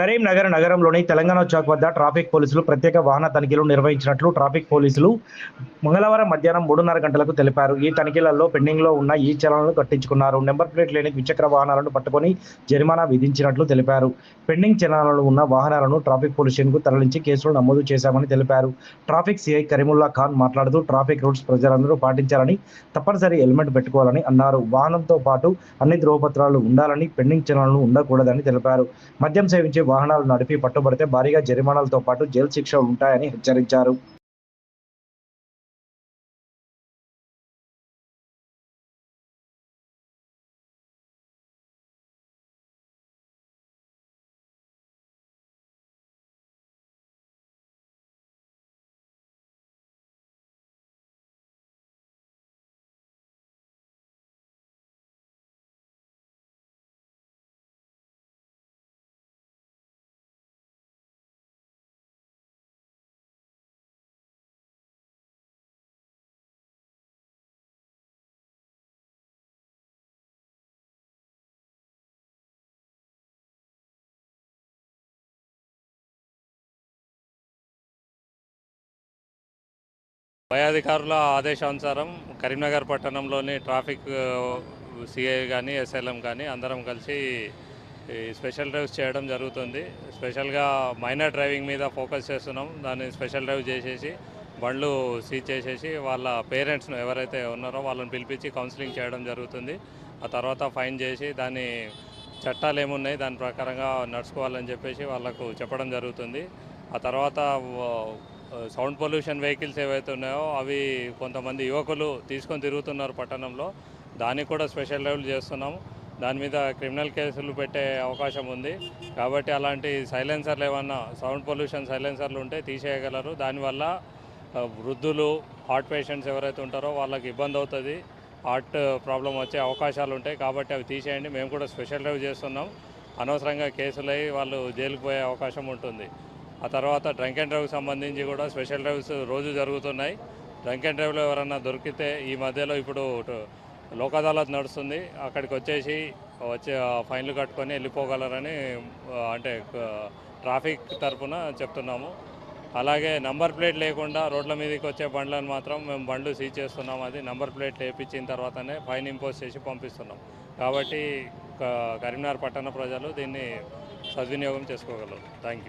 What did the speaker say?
కరీంనగర్ నగరంలోని తెలంగాణ చౌక్ వద్ద ట్రాఫిక్ పోలీసులు ప్రత్యేక వాహన తనిఖీలు నిర్వహించినట్లు ట్రాఫిక్ పోలీసులు మంగళవారం మధ్యాహ్నం మూడున్నర గంటలకు తెలిపారు. ఈ తనిఖీలలో పెండింగ్లో ఉన్న ఈ చలనాలను కట్టించుకున్నారు. నెంబర్ ప్లేట్ లేని ద్విచక్ర వాహనాలను పట్టుకొని జరిమానా విధించినట్లు తెలిపారు. పెండింగ్ చలనాలు ఉన్న వాహనాలను ట్రాఫిక్ పోలీసులకు తరలించి కేసులు నమోదు చేశామని తెలిపారు. ట్రాఫిక్ సిఐ కరీముల్లా ఖాన్ మాట్లాడుతూ ట్రాఫిక్ రూల్స్ ప్రజలందరూ పాటించాలని తప్పనిసరి హెల్మెట్ పెట్టుకోవాలని అన్నారు. వాహనంతో పాటు అన్ని ధ్రువపత్రాలు ఉండాలని పెండింగ్ చలనాలు ఉండకూడదని తెలిపారు. మద్యం సేవించే వాహనాలు నడిపి పట్టుబడితే భారీగా జరిమానాలతో పాటు జైలు శిక్ష ఉంటాయని హెచ్చరించారు. పై అధికారుల ఆదేశానుసారం కరీంనగర్ పట్టణంలోని ట్రాఫిక్ సిఐ కానీ ఎస్ఎల్ఎం కానీ అందరం కలిసి స్పెషల్ డ్రైవ్స్ చేయడం జరుగుతుంది. స్పెషల్గా మైనర్ డ్రైవింగ్ మీద ఫోకస్ చేస్తున్నాం. దాన్ని స్పెషల్ డ్రైవ్ చేసేసి బండ్లు సీజ్ చేసేసి వాళ్ళ పేరెంట్స్ను ఎవరైతే ఉన్నారో వాళ్ళని పిలిపించి కౌన్సిలింగ్ చేయడం జరుగుతుంది. ఆ తర్వాత ఫైన్ చేసి దాన్ని చట్టాలు ఏమున్నాయి దాని ప్రకారంగా నడుచుకోవాలని చెప్పేసి వాళ్ళకు చెప్పడం జరుగుతుంది. ఆ తర్వాత సౌండ్ పొల్యూషన్ వెహికల్స్ ఏవైతే ఉన్నాయో అవి కొంతమంది యువకులు తీసుకొని తిరుగుతున్నారు పట్టణంలో. దానికి కూడా స్పెషల్ డ్రైవ్లు చేస్తున్నాము. దాని మీద క్రిమినల్ కేసులు పెట్టే అవకాశం ఉంది. కాబట్టి అలాంటి సైలెన్సర్లు ఏమన్నా సౌండ్ పొల్యూషన్ సైలెన్సర్లు ఉంటే తీసేయగలరు. దానివల్ల వృద్ధులు హార్ట్ పేషెంట్స్ ఎవరైతే ఉంటారో వాళ్ళకి ఇబ్బంది అవుతుంది. హార్ట్ ప్రాబ్లం వచ్చే అవకాశాలు ఉంటాయి. కాబట్టి అవి తీసేయండి. మేము కూడా స్పెషల్ డ్రైవ్ చేస్తున్నాం. అనవసరంగా కేసులై వాళ్ళు జైలుకు పోయే అవకాశం ఉంటుంది. ఆ తర్వాత డ్రంక్ అండ్ డ్రైవ్కి సంబంధించి కూడా స్పెషల్ డ్రైవ్స్ రోజు జరుగుతున్నాయి. డ్రంక్ అండ్ డ్రైవ్లో ఎవరన్నా దొరికితే ఈ మధ్యలో ఇప్పుడు టు- లోక్ అదాలత్ నడుస్తుంది. అక్కడికి వచ్చేసి వచ్చే ఫైన్లు కట్టుకొని వెళ్ళిపోగలరని అంటే ట్రాఫిక్ తరఫున చెప్తున్నాము. అలాగే నంబర్ ప్లేట్ లేకుండా రోడ్ల మీదకి వచ్చే బండ్లను మాత్రం మేము బండ్లు సీజ్ చేస్తున్నాం. అది నంబర్ ప్లేట్ వేయించిన తర్వాతనే ఫైన్ ఇంపోజ్ చేసి పంపిస్తున్నాం. కాబట్టి క- కరీంనగర్ పట్టణ ప్రజలు దీన్ని సద్వినియోగం చేసుకోగలరు. Thank you.